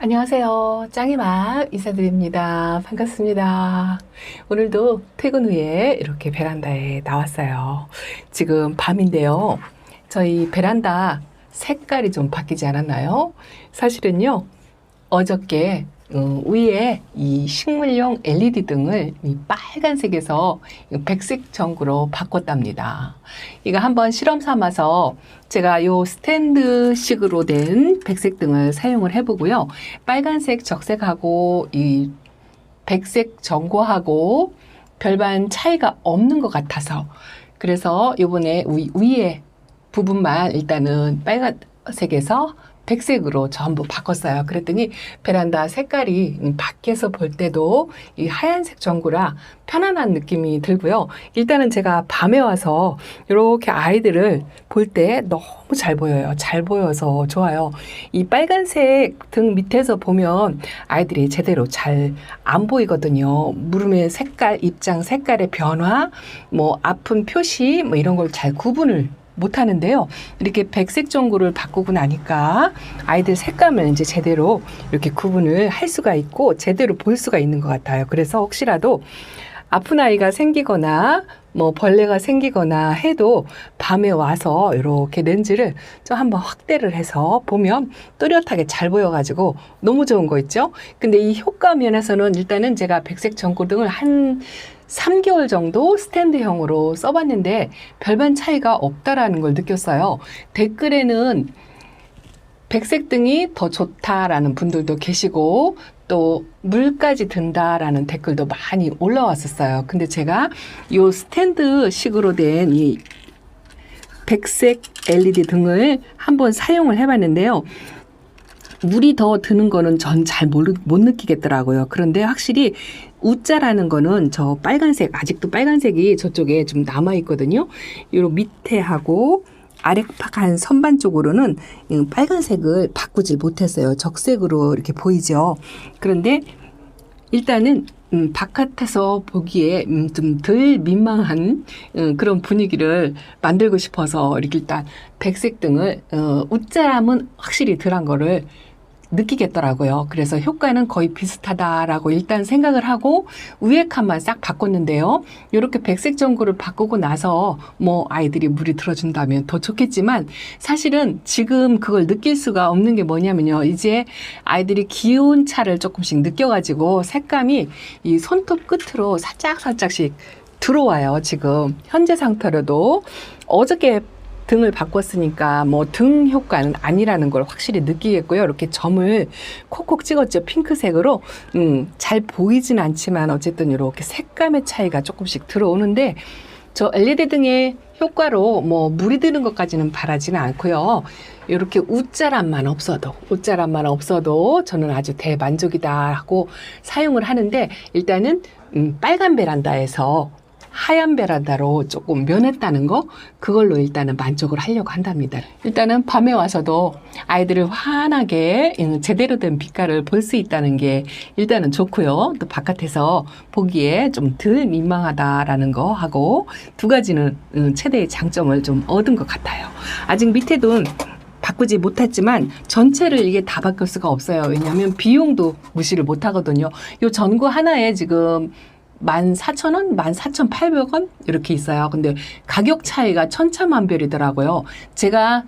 안녕하세요. 짱이맛 인사드립니다. 반갑습니다. 오늘도 퇴근 후에 이렇게 베란다에 나왔어요. 지금 밤인데요. 저희 베란다 색깔이 좀 바뀌지 않았나요? 사실은요, 어저께 어, 위에 이 식물용 LED 등을 이 빨간색에서 이 백색 전구로 바꿨답니다. 이거 한번 실험 삼아서 제가 요 스탠드식으로 된 백색 등을 사용을 해보고요. 빨간색 적색하고 이 백색 전구하고 별반 차이가 없는 것 같아서 그래서 요번에 위, 위에 부분만 일단은 빨간색에서 백색으로 전부 바꿨어요. 그랬더니 베란다 색깔이 음, 밖에서 볼 때도 이 하얀색 전구라 편안한 느낌이 들고요. 일단은 제가 밤에 와서 이렇게 아이들을 볼 때 너무 잘 보여요. 잘 보여서 좋아요. 이 빨간색 등 밑에서 보면 아이들이 제대로 잘 안 보이거든요. 물음의 색깔, 입장 색깔의 변화, 뭐 아픈 표시, 뭐 이런 걸 잘 구분을 못 하는데요. 이렇게 백색 전구를 바꾸고 나니까 아이들 색감을 이제 제대로 이렇게 구분을 할 수가 있고 제대로 볼 수가 있는 것 같아요. 그래서 혹시라도 아픈 아이가 생기거나 뭐 벌레가 생기거나 해도 밤에 와서 이렇게 렌즈를 좀 한번 확대를 해서 보면 또렷하게 잘 보여가지고 너무 좋은 거 있죠. 근데 이 효과 면에서는 일단은 제가 백색 전구등을 한 3개월 정도 스탠드형으로 써봤는데 별반 차이가 없다라는 걸 느꼈어요. 댓글에는 백색 등이 더 좋다라는 분들도 계시고 또 물까지 든다라는 댓글도 많이 올라왔었어요. 근데 제가 요 스탠드식으로 된 이 백색 LED 등을 한번 사용을 해봤는데요. 물이 더 드는 거는 전 잘 못 느끼겠더라고요. 그런데 확실히 우자라는 거는 저 빨간색 아직도 빨간색이 저쪽에 좀 남아 있거든요. 요 밑에 하고 아래팍한 선반 쪽으로는 이 빨간색을 바꾸질 못했어요. 적색으로 이렇게 보이죠. 그런데 일단은 음, 바깥에서 보기에 음, 좀 덜 민망한 음, 그런 분위기를 만들고 싶어서 이렇게 일단 백색 등을 어, 웃자람은 확실히 덜한 거를 느끼겠더라고요. 그래서 효과는 거의 비슷하다라고 일단 생각을 하고 위에 칸만 싹 바꿨는데요. 이렇게 백색 전구를 바꾸고 나서 뭐 아이들이 물이 들어준다면 더 좋겠지만 사실은 지금 그걸 느낄 수가 없는 게 뭐냐면요. 이제 아이들이 기온 차를 조금씩 느껴가지고 색감이 이 손톱 끝으로 살짝 살짝씩 들어와요. 지금 현재 상태로도 어저께 등을 바꿨으니까 뭐 등 효과는 아니라는 걸 확실히 느끼겠고요. 이렇게 점을 콕콕 찍었죠. 핑크색으로. 음, 잘 보이진 않지만 어쨌든 이렇게 색감의 차이가 조금씩 들어오는데 저 LED 등의 효과로 뭐 물이 드는 것까지는 바라지는 않고요. 이렇게 웃자람만 없어도 웃자람만 없어도 저는 아주 대만족이다 하고 사용을 하는데 일단은 음, 빨간 베란다에서 하얀 베란다로 조금 면했다는 거 그걸로 일단은 만족을 하려고 한답니다. 일단은 밤에 와서도 아이들을 환하게 제대로 된 빛깔을 볼 수 있다는 게 일단은 좋고요. 또 바깥에서 보기에 좀 덜 민망하다라는 거 하고 두 가지는 음, 최대의 장점을 좀 얻은 것 같아요. 아직 밑에도 바꾸지 못했지만 전체를 이게 다 바꿀 수가 없어요. 왜냐하면 비용도 무시를 못 하거든요. 요 전구 하나에 지금 14,000원, 14,800원 이렇게 있어요. 근데 가격 차이가 천차만별이더라고요. 제가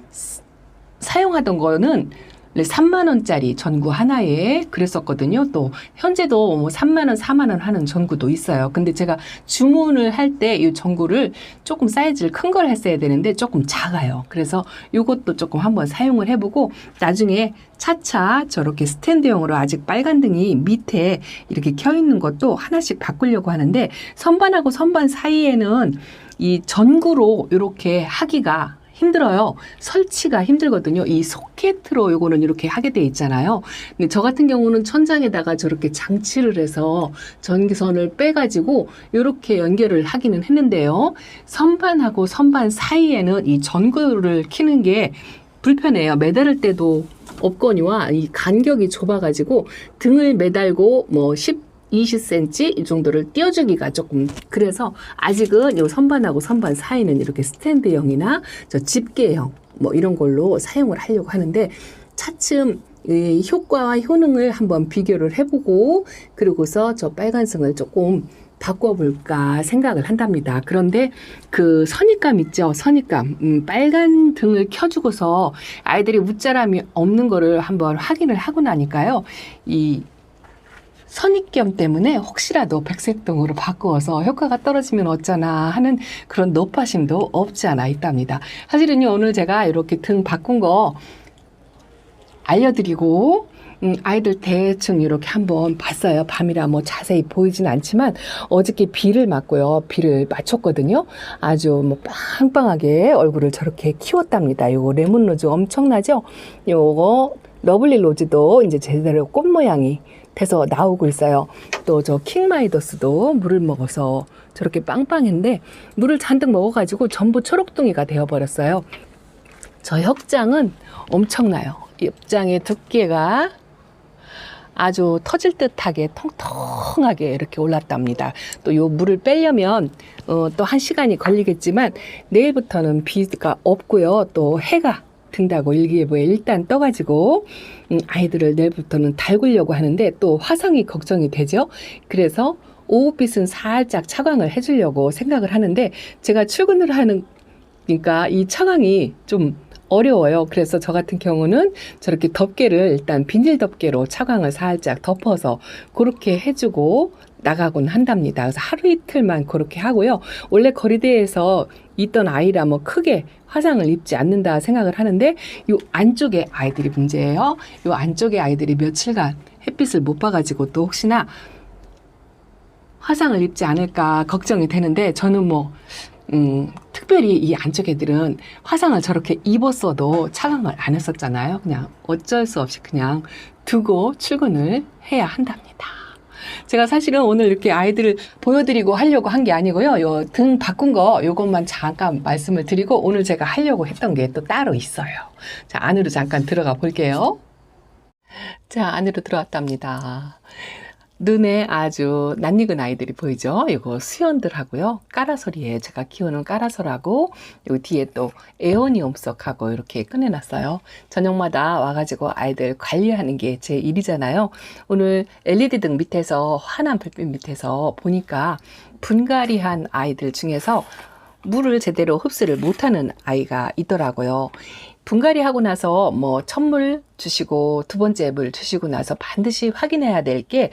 사용하던 거는 3만 원짜리 전구 하나에 그랬었거든요. 또 현재도 뭐 3만 원, 4만 원 하는 전구도 있어요. 근데 제가 주문을 할 때 이 전구를 조금 사이즈를 큰 걸 했어야 되는데 조금 작아요. 그래서 이것도 조금 한번 사용을 해보고 나중에 차차 저렇게 스탠드용으로 아직 빨간 등이 밑에 이렇게 켜 있는 것도 하나씩 바꾸려고 하는데 선반하고 선반 사이에는 이 전구로 이렇게 하기가 힘들어요. 설치가 힘들거든요. 이 소켓으로 요거는 이렇게 하게 돼 있잖아요. 근데 저 같은 경우는 천장에다가 저렇게 장치를 해서 전기선을 빼가지고 이렇게 연결을 하기는 했는데요. 선반하고 선반 사이에는 이 전구를 키는 게 불편해요. 매달을 때도 없거니와 이 간격이 좁아가지고 등을 매달고 뭐 10, 20cm 이 정도를 띄워주기가 조금 그래서 아직은 요 선반하고 선반 사이는 이렇게 스탠드형이나 저 집게형 뭐 이런 걸로 사용을 하려고 하는데 차츰 이 효과와 효능을 한번 비교를 해보고 그리고서 저 빨간색을 조금 바꿔볼까 생각을 한답니다. 그런데 그 선입감 있죠? 선입감. 음, 빨간 등을 켜주고서 아이들이 웃자람이 없는 거를 한번 확인을 하고 나니까요. 이 선입견 때문에 혹시라도 백색등으로 바꾸어서 효과가 떨어지면 어쩌나 하는 그런 노파심도 없지 않아 있답니다. 사실은요, 오늘 제가 이렇게 등 바꾼 거 알려드리고 음, 아이들 대충 이렇게 한번 봤어요. 밤이라 뭐 자세히 보이진 않지만 어저께 비를 맞고요. 비를 맞췄거든요. 아주 뭐 빵빵하게 얼굴을 저렇게 키웠답니다. 요거 레몬 로즈 엄청나죠? 요거 러블리 로즈도 이제 제대로 꽃 모양이 돼서 나오고 있어요. 또 저 킹마이더스도 물을 먹어서 저렇게 빵빵한데 물을 잔뜩 먹어가지고 전부 초록둥이가 되어버렸어요. 저 혁장은 엄청나요. 엽장의 두께가 아주 터질 듯하게 통통하게 이렇게 올랐답니다. 또 요 물을 빼려면 어, 또 한 시간이 걸리겠지만 내일부터는 비가 없고요. 또 해가 든다고 일기예보에 일단 떠가지고 음, 아이들을 내일부터는 달구려고 하는데 또 화상이 걱정이 되죠. 그래서 오후빛은 살짝 차광을 해주려고 생각을 하는데 제가 출근을 하는 그러니까 이 차광이 좀 어려워요. 그래서 저 같은 경우는 저렇게 덮개를 일단 비닐 덮개로 차광을 살짝 덮어서 그렇게 해주고 나가곤 한답니다. 그래서 하루 이틀만 그렇게 하고요. 원래 거리대에서 있던 아이라 뭐 크게 화상을 입지 않는다 생각을 하는데 요 안쪽에 아이들이 문제예요. 요 안쪽에 아이들이 며칠간 햇빛을 못 봐가지고 또 혹시나 화상을 입지 않을까 걱정이 되는데 저는 뭐 음, 특별히 이 안쪽 애들은 화상을 저렇게 입었어도 차광을 안 했었잖아요. 그냥 어쩔 수 없이 그냥 두고 출근을 해야 한답니다. 제가 사실은 오늘 이렇게 아이들을 보여드리고 하려고 한 게 아니고요. 요 등 바꾼 거 요것만 잠깐 말씀을 드리고 오늘 제가 하려고 했던 게 또 따로 있어요. 자, 안으로 잠깐 들어가 볼게요. 자, 안으로 들어왔답니다. 눈에 아주 낯익은 아이들이 보이죠? 이거 수연들하고요. 까라솔이에요. 제가 키우는 까라솔하고 요 뒤에 또 에어니엄석하고 이렇게 꺼내놨어요. 저녁마다 와가지고 아이들 관리하는 게 제 일이잖아요. 오늘 LED 등 밑에서 환한 불빛 밑에서 보니까 분갈이한 아이들 중에서 물을 제대로 흡수를 못하는 아이가 있더라고요. 분갈이 하고 나서 뭐 첫물 주시고 두 번째 물 주시고 나서 반드시 확인해야 될게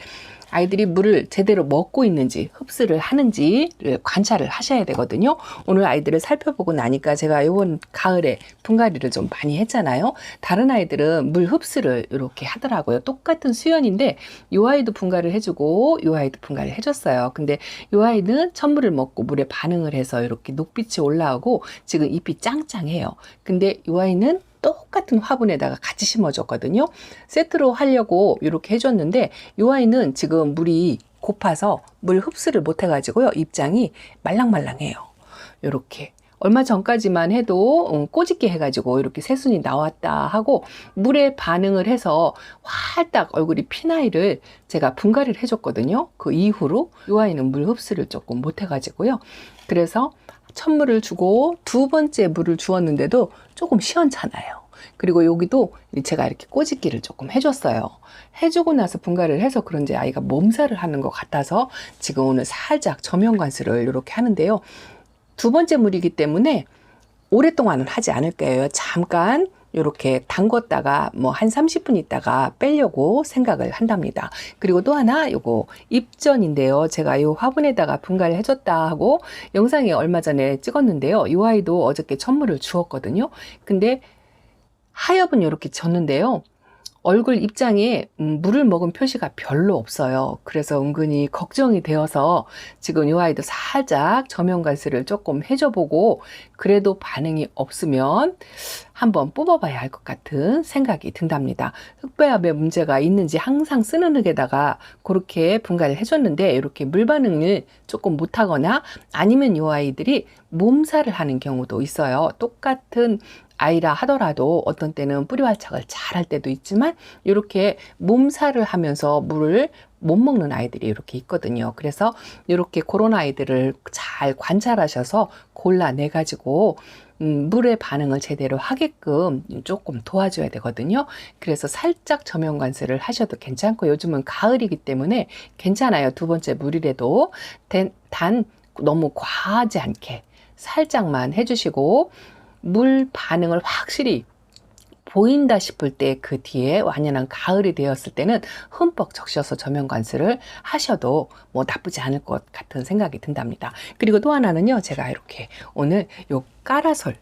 아이들이 물을 제대로 먹고 있는지 흡수를 하는지를 관찰을 하셔야 되거든요. 오늘 아이들을 살펴보고 나니까 제가 이번 가을에 분갈이를 좀 많이 했잖아요. 다른 아이들은 물 흡수를 이렇게 하더라고요. 똑같은 수연인데 이 아이도 분갈이를 해주고 이 아이도 분갈이를 해줬어요. 근데 이 아이는 천물을 먹고 물에 반응을 해서 이렇게 녹빛이 올라오고 지금 잎이 짱짱해요. 근데 이 아이는 똑같은 화분에다가 같이 심어줬거든요. 세트로 하려고 이렇게 해줬는데 이 아이는 지금 물이 고파서 물 흡수를 못 해가지고요. 입장이 말랑말랑해요. 이렇게. 얼마 전까지만 해도 음, 꼬집게 해가지고 이렇게 새순이 나왔다 하고 물에 반응을 해서 활딱 얼굴이 핀 아이를 제가 분갈이를 해줬거든요. 그 이후로 이 아이는 물 흡수를 조금 못해가지고요. 그래서 천물을 주고 두 번째 물을 주었는데도 조금 시원찮아요. 그리고 여기도 제가 이렇게 꼬집기를 조금 해줬어요. 해주고 나서 분갈이를 해서 그런지 아이가 몸살을 하는 것 같아서 지금 오늘 살짝 저명관수를 이렇게 하는데요. 두 번째 물이기 때문에 오랫동안은 하지 않을 거예요. 잠깐 이렇게 담궜다가 뭐 한 30분 있다가 빼려고 생각을 한답니다. 그리고 또 하나 요거 입전인데요. 제가 요 화분에다가 분갈이 해줬다 하고 영상에 얼마 전에 찍었는데요. 이 아이도 어저께 천물을 주었거든요. 근데 하엽은 이렇게 졌는데요. 얼굴 입장에 음, 물을 먹은 표시가 별로 없어요. 그래서 은근히 걱정이 되어서 지금 이 아이도 살짝 저면관수를 조금 해줘보고 그래도 반응이 없으면 한번 뽑아봐야 할 것 같은 생각이 든답니다. 흑배합에 문제가 있는지 항상 쓰는 흙에다가 그렇게 분갈이를 해줬는데 이렇게 물 반응을 조금 못하거나 아니면 이 아이들이 몸살을 하는 경우도 있어요. 똑같은 아이라 하더라도 어떤 때는 뿌리 활착을 잘 할 때도 있지만 이렇게 몸살을 하면서 물을 못 먹는 아이들이 이렇게 있거든요. 그래서 이렇게 그런 아이들을 잘 관찰하셔서 골라내 가지고 음, 물의 반응을 제대로 하게끔 조금 도와줘야 되거든요. 그래서 살짝 저면 관세를 하셔도 괜찮고 요즘은 가을이기 때문에 괜찮아요. 두 번째 물이라도 단, 단 너무 과하지 않게 살짝만 해주시고 물 반응을 확실히 보인다 싶을 때 그 뒤에 완연한 가을이 되었을 때는 흠뻑 적셔서 저면 관수를 하셔도 뭐 나쁘지 않을 것 같은 생각이 든답니다. 그리고 또 하나는요, 제가 이렇게 오늘 요 까라솔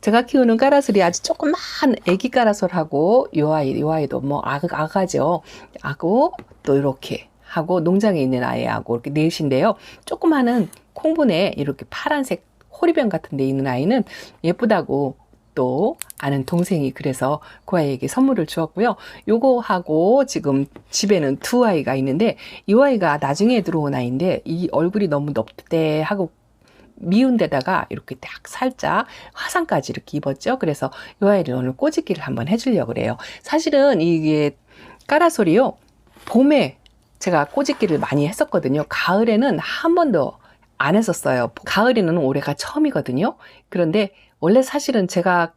제가 키우는 까라솔이 아주 조그만 애기 까라솔하고 요 아이, 요 아이도 뭐 아, 아가죠. 아고 또 이렇게 하고 농장에 있는 아이하고 이렇게 넷인데요. 조그마한 콩분에 이렇게 파란색 호리병 같은 데 있는 아이는 예쁘다고 또 아는 동생이 그래서 그 아이에게 선물을 주었고요. 요거하고 지금 집에는 두 아이가 있는데 이 아이가 나중에 들어온 아이인데 이 얼굴이 너무 넓대 하고 미운 데다가 이렇게 딱 살짝 화상까지 이렇게 입었죠. 그래서 이 아이를 오늘 꼬집기를 한번 해주려고 그래요. 사실은 이게 까라솔이요. 봄에 제가 꼬집기를 많이 했었거든요. 가을에는 한 번도 안 했었어요. 가을에는 올해가 처음이거든요. 그런데 원래 사실은 제가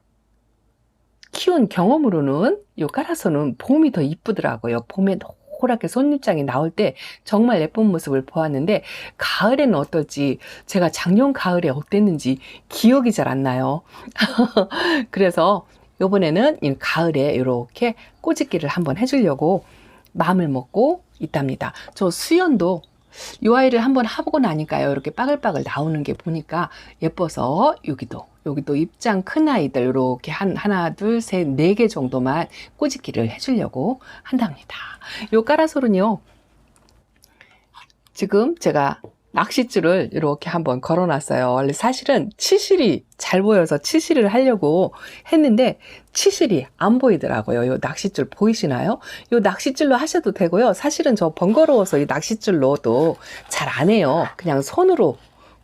키운 경험으로는 요 까라서는 봄이 더 이쁘더라고요. 봄에 노랗게 손잎장이 나올 때 정말 예쁜 모습을 보았는데 가을에는 어떨지 제가 작년 가을에 어땠는지 기억이 잘 안 나요. 그래서 요번에는 이 가을에 이렇게 꼬집기를 한번 해주려고 마음을 먹고 있답니다. 저 수연도 이 아이를 한번 해보고 나니까요. 이렇게 빠글빠글 나오는 게 보니까 예뻐서 여기도 여기도 입장 큰 아이들 이렇게 한 하나 둘 셋 네 개 정도만 꼬집기를 해주려고 한답니다. 요 까라솔은요. 지금 제가 낚싯줄을 이렇게 한번 걸어놨어요. 원래 사실은 치실이 잘 보여서 치실을 하려고 했는데 치실이 안 보이더라고요. 요 낚싯줄 보이시나요? 요 낚싯줄로 하셔도 되고요. 사실은 저 번거로워서 이 낚싯줄로도 잘 안 해요. 그냥 손으로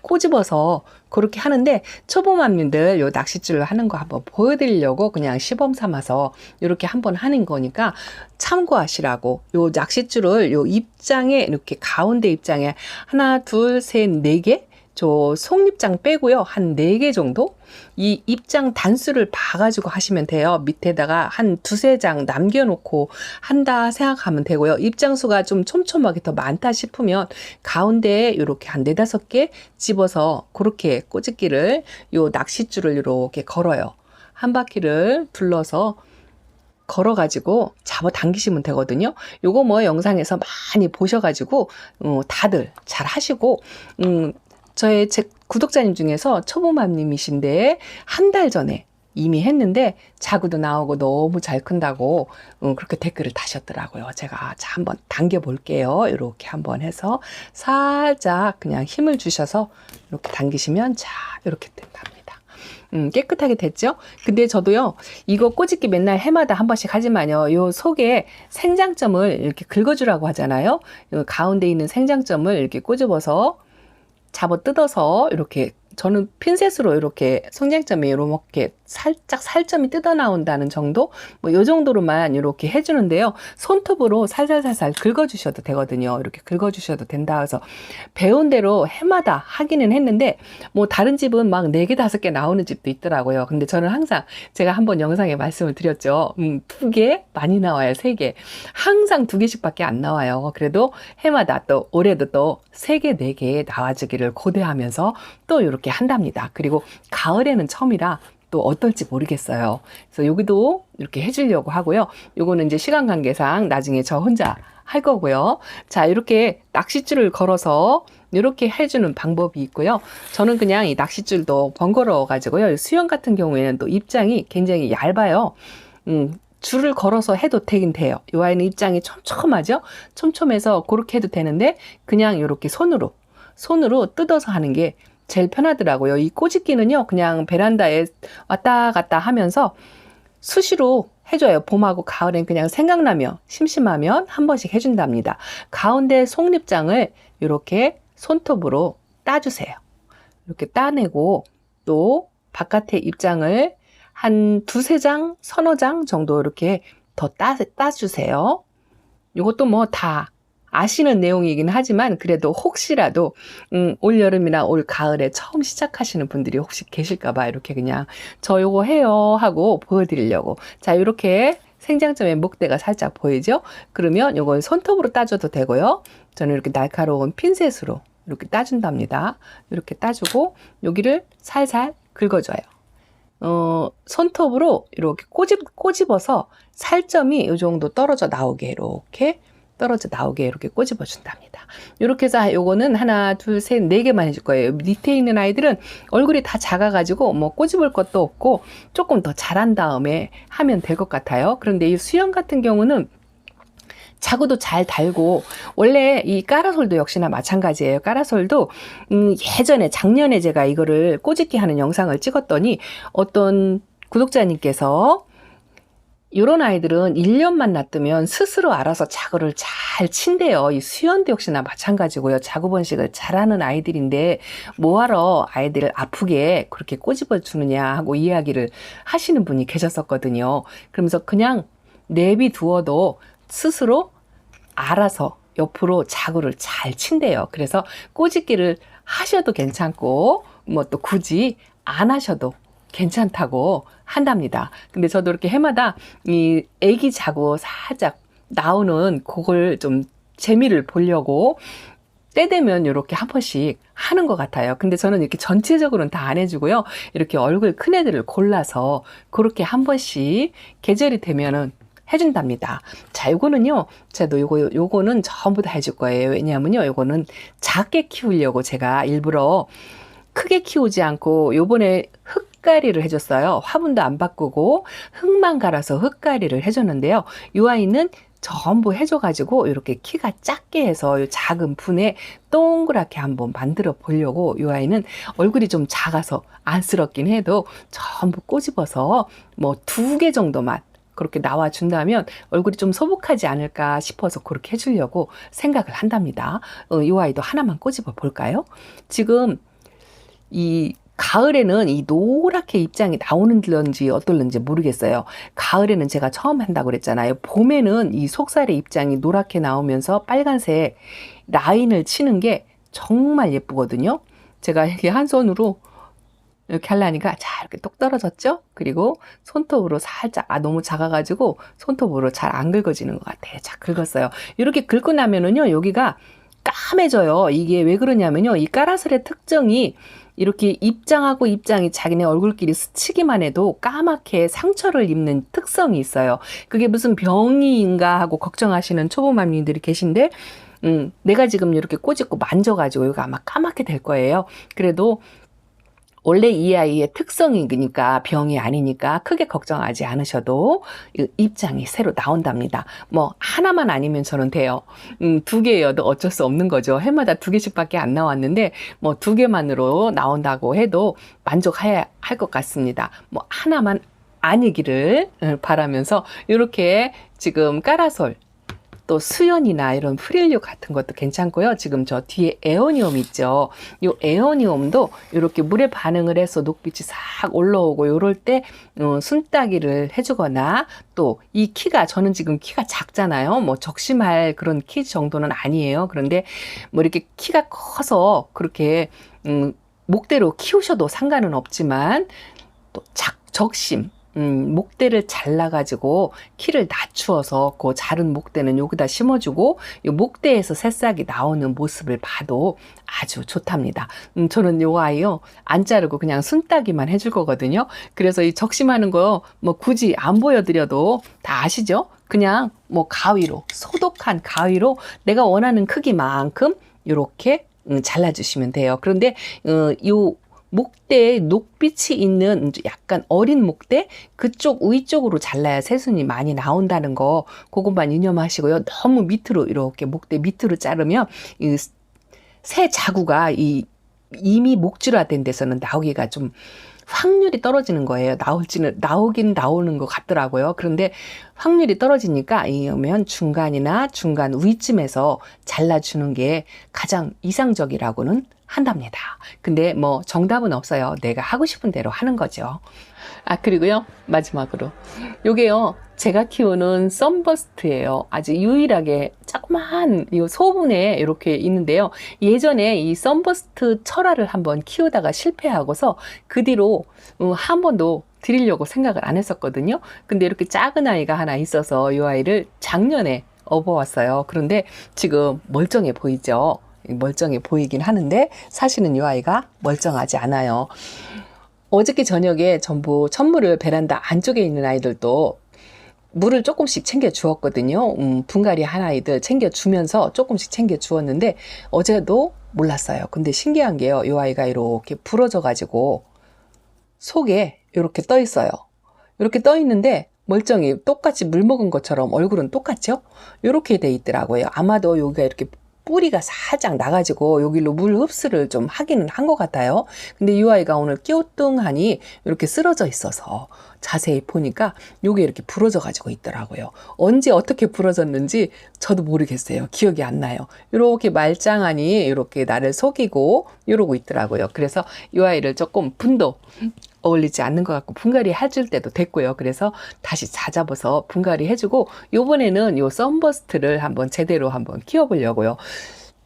꼬집어서 그렇게 하는데 초보맘님들 요 낚싯줄로 하는 거 한번 보여드리려고 그냥 시범 삼아서 이렇게 한번 하는 거니까 참고하시라고. 요 낚싯줄을 요 입장에 이렇게 가운데 입장에 하나 둘 셋 네 개 저 속립장 빼고요. 한 네 개 정도? 이 입장 단수를 봐가지고 하시면 돼요. 밑에다가 한 두세 장 남겨놓고 한다 생각하면 되고요. 입장 수가 좀 촘촘하게 더 많다 싶으면 가운데에 이렇게 한 네다섯 개 집어서 그렇게 꼬집기를 요 낚싯줄을 이렇게 걸어요. 한 바퀴를 둘러서 걸어가지고 잡아 당기시면 되거든요. 요거 뭐 영상에서 많이 보셔가지고 어, 다들 잘 하시고 음, 저의 제 구독자님 중에서 초보맘님이신데 한 달 전에 이미 했는데 자구도 나오고 너무 잘 큰다고 음, 그렇게 댓글을 다셨더라고요. 제가 자 한번 당겨 볼게요. 이렇게 한번 해서 살짝 그냥 힘을 주셔서 이렇게 당기시면 자 이렇게 된답니다. 음, 깨끗하게 됐죠? 근데 저도요, 이거 꼬집기 맨날 해마다 한 번씩 하지만요, 요 속에 생장점을 이렇게 긁어주라고 하잖아요. 요 가운데 있는 생장점을 이렇게 꼬집어서 잡아 뜯어서 이렇게 저는 핀셋으로 이렇게 성장점이 이렇게 살짝 살점이 뜯어 나온다는 정도? 뭐 요 정도로만 이렇게 해주는데요. 손톱으로 살살살살 긁어주셔도 되거든요. 이렇게 긁어주셔도 된다 해서 배운 대로 해마다 하기는 했는데 뭐 다른 집은 막 네 개 다섯 개 나오는 집도 있더라고요. 근데 저는 항상 제가 한번 영상에 말씀을 드렸죠. 음, 두 개 많이 나와요 세 개. 항상 두 개씩밖에 안 나와요. 그래도 해마다 또 올해도 또 세 개 네 개 나와주기를 고대하면서 또 이렇게 한답니다. 그리고 가을에는 처음이라 또 어떨지 모르겠어요. 그래서 여기도 이렇게 해주려고 하고요. 요거는 이제 시간 관계상 나중에 저 혼자 할 거고요. 자, 이렇게 낚싯줄을 걸어서 이렇게 해주는 방법이 있고요. 저는 그냥 이 낚싯줄도 번거로워 가지고요. 수영 같은 경우에는 또 입장이 굉장히 얇아요. 음, 줄을 걸어서 해도 되긴 돼요. 이 아이는 입장이 촘촘하죠? 촘촘해서 그렇게 해도 되는데 그냥 이렇게 손으로 손으로 뜯어서 하는 게 제일 편하더라고요. 이 꼬집기는요, 그냥 베란다에 왔다 갔다 하면서 수시로 해줘요. 봄하고 가을엔 그냥 생각나면, 심심하면 한 번씩 해준답니다. 가운데 속립장을 이렇게 손톱으로 따주세요. 이렇게 따내고 또 바깥의 입장을 한 두세 장, 서너 장 정도 이렇게 더 따, 따주세요. 이것도 뭐 다 아시는 내용이긴 하지만 그래도 혹시라도 음, 올 여름이나 올 가을에 처음 시작하시는 분들이 혹시 계실까봐 이렇게 그냥 저 요거 해요 하고 보여드리려고 자 이렇게 생장점의 목대가 살짝 보이죠? 그러면 요건 손톱으로 따줘도 되고요. 저는 이렇게 날카로운 핀셋으로 이렇게 따준답니다. 이렇게 따주고 여기를 살살 긁어줘요. 어, 손톱으로 이렇게 꼬집, 꼬집어서 살점이 이 정도 떨어져 나오게 이렇게 떨어져 나오게 이렇게 꼬집어 준답니다. 이렇게 해서 요거는 하나, 둘, 셋, 네 개만 해줄 거예요. 밑에 있는 아이들은 얼굴이 다 작아가지고 뭐 꼬집을 것도 없고 조금 더 자란 다음에 하면 될 것 같아요. 그런데 이 수영 같은 경우는 자구도 잘 달고 원래 이 까라솔도 역시나 마찬가지예요. 까라솔도 음 예전에 작년에 제가 이거를 꼬집기 하는 영상을 찍었더니 어떤 구독자님께서 이런 아이들은 1년만 놔두면 스스로 알아서 자구를 잘 친대요. 이 수연도 역시나 마찬가지고요. 자구 번식을 잘하는 아이들인데 뭐하러 아이들을 아프게 그렇게 꼬집어 주느냐 하고 이야기를 하시는 분이 계셨었거든요. 그러면서 그냥 내비 두어도 스스로 알아서 옆으로 자구를 잘 친대요. 그래서 꼬집기를 하셔도 괜찮고 뭐 또 굳이 안 하셔도 괜찮다고 한답니다. 근데 저도 이렇게 해마다 이 애기 자고 살짝 나오는 그걸 좀 재미를 보려고 때 되면 이렇게 한 번씩 하는 것 같아요. 근데 저는 이렇게 전체적으로는 다 안 해주고요. 이렇게 얼굴 큰 애들을 골라서 그렇게 한 번씩 계절이 되면은 해준답니다. 자, 요거는요, 제가 요거, 요거는 전부 다 해줄 거예요. 왜냐하면요, 요거는 작게 키우려고 제가 일부러 크게 키우지 않고 요번에 흙 가리를 해줬어요. 화분도 안 바꾸고 흙만 갈아서 흙가리를 해줬는데요. 이 아이는 전부 해줘가지고 이렇게 키가 작게 해서 이 작은 분에 동그랗게 한번 만들어 보려고 이 아이는 얼굴이 좀 작아서 안쓰럽긴 해도 전부 꼬집어서 뭐 두 개 정도만 그렇게 나와준다면 얼굴이 좀 소복하지 않을까 싶어서 그렇게 해주려고 생각을 한답니다. 어, 이 아이도 하나만 꼬집어 볼까요? 지금 이 가을에는 이 노랗게 입장이 나오는지 어떨는지 모르겠어요. 가을에는 제가 처음 한다고 그랬잖아요. 봄에는 이 속살의 입장이 노랗게 나오면서 빨간색 라인을 치는 게 정말 예쁘거든요. 제가 이렇게 한 손으로 이렇게 하려니까 잘 이렇게 똑 떨어졌죠? 그리고 손톱으로 살짝, 아, 너무 작아가지고 손톱으로 잘 안 긁어지는 것 같아요. 자, 긁었어요. 이렇게 긁고 나면은요, 여기가 까매져요. 이게 왜 그러냐면요. 이 까라슬의 특징이 이렇게 입장하고 입장이 자기네 얼굴끼리 스치기만 해도 까맣게 상처를 입는 특성이 있어요. 그게 무슨 병이인가 하고 걱정하시는 초보맘님들이 계신데, 음, 내가 지금 이렇게 꼬집고 만져가지고 이거 아마 까맣게 될 거예요. 그래도 원래 이 아이의 특성이니까 병이 아니니까 크게 걱정하지 않으셔도 입장이 새로 나온답니다. 뭐 하나만 아니면 저는 돼요. 음, 두 개여도 어쩔 수 없는 거죠. 해마다 두 개씩밖에 안 나왔는데 뭐 두 개만으로 나온다고 해도 만족해야 할 것 같습니다. 뭐 하나만 아니기를 바라면서 이렇게 지금 까라솔 또 수연이나 이런 프릴류 같은 것도 괜찮고요. 지금 저 뒤에 에어니움 있죠. 이 에어니움도 이렇게 물에 반응을 해서 녹빛이 싹 올라오고 이럴 때 어, 순따기를 해주거나 또 이 키가 저는 지금 키가 작잖아요. 뭐 적심할 그런 키 정도는 아니에요. 그런데 뭐 이렇게 키가 커서 그렇게 음, 목대로 키우셔도 상관은 없지만 또 작, 적심 음, 목대를 잘라가지고 키를 낮추어서 그 자른 목대는 여기다 심어주고 이 목대에서 새싹이 나오는 모습을 봐도 아주 좋답니다. 음, 저는 요 아이요 안 자르고 그냥 순따기만 해줄 거거든요. 그래서 이 적심하는 거 뭐 굳이 안 보여드려도 다 아시죠? 그냥 뭐 가위로 소독한 가위로 내가 원하는 크기만큼 이렇게 음, 잘라주시면 돼요. 그런데 어, 요 목대에 녹빛이 있는 약간 어린 목대 그쪽 위쪽으로 잘라야 새순이 많이 나온다는 거 그것만 유념하시고요. 너무 밑으로 이렇게 목대 밑으로 자르면 이 새 자구가 이 이미 목줄화된 데서는 나오기가 좀 확률이 떨어지는 거예요. 나올지는 나오긴 나오는 것 같더라고요. 그런데 확률이 떨어지니까 이러면 중간이나 중간 위쯤에서 잘라주는 게 가장 이상적이라고는 한답니다. 근데 뭐 정답은 없어요. 내가 하고 싶은 대로 하는 거죠. 아, 그리고요, 마지막으로. 요게요, 제가 키우는 썬버스트예요. 아주 유일하게 조그만 이 소분에 이렇게 있는데요. 예전에 이 썬버스트 철화를 한번 키우다가 실패하고서 그 뒤로 음, 한 번도 드리려고 생각을 안 했었거든요. 근데 이렇게 작은 아이가 하나 있어서 이 아이를 작년에 업어왔어요. 그런데 지금 멀쩡해 보이죠? 멀쩡해 보이긴 하는데 사실은 이 아이가 멀쩡하지 않아요. 어저께 저녁에 전부 천물을 베란다 안쪽에 있는 아이들도 물을 조금씩 챙겨 주었거든요. 음, 분갈이 한 아이들 챙겨 주면서 조금씩 챙겨 주었는데 어제도 몰랐어요. 근데 신기한 게요. 이 아이가 이렇게 부러져 가지고 속에 이렇게 떠 있어요. 이렇게 떠 있는데 멀쩡히 똑같이 물 먹은 것처럼 얼굴은 똑같죠? 이렇게 돼 있더라고요. 아마도 여기가 이렇게 뿌리가 살짝 나가지고 여기로 물 흡수를 좀 하기는 한 것 같아요. 근데 이 아이가 오늘 끼우뚱하니 이렇게 쓰러져 있어서 자세히 보니까 요게 이렇게 부러져 가지고 있더라고요. 언제 어떻게 부러졌는지 저도 모르겠어요. 기억이 안 나요. 이렇게 말짱하니 이렇게 나를 속이고 이러고 있더라고요. 그래서 이 아이를 조금 분도 어울리지 않는 것 같고 분갈이 해줄 때도 됐고요. 그래서 다시 찾아봐서 분갈이 해주고 요번에는 요 썬버스트를 한번 제대로 한번 키워보려고요.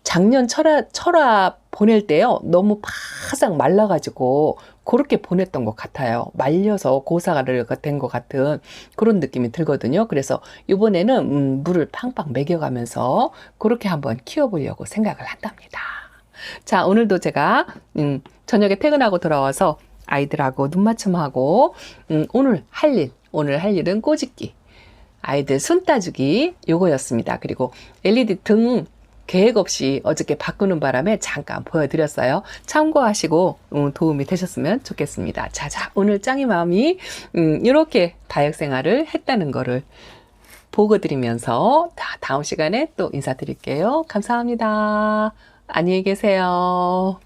작년 철화, 철화 보낼 때요. 너무 바싹 말라가지고 그렇게 보냈던 것 같아요. 말려서 고사를 된 것 같은 그런 느낌이 들거든요. 그래서 이번에는 음, 물을 팡팡 먹여가면서 그렇게 한번 키워보려고 생각을 한답니다. 자, 오늘도 제가 음, 저녁에 퇴근하고 돌아와서 아이들하고 눈 맞춤하고 음, 오늘 할 일, 오늘 할 일은 꼬집기. 아이들 손 따주기 요거였습니다. 그리고 LED 등 계획 없이 어저께 바꾸는 바람에 잠깐 보여드렸어요. 참고하시고 음, 도움이 되셨으면 좋겠습니다. 자자 오늘 짱이 마음이 음, 이렇게 다육 생활을 했다는 거를 보고 드리면서 다 다음 시간에 또 인사드릴게요. 감사합니다. 안녕히 계세요.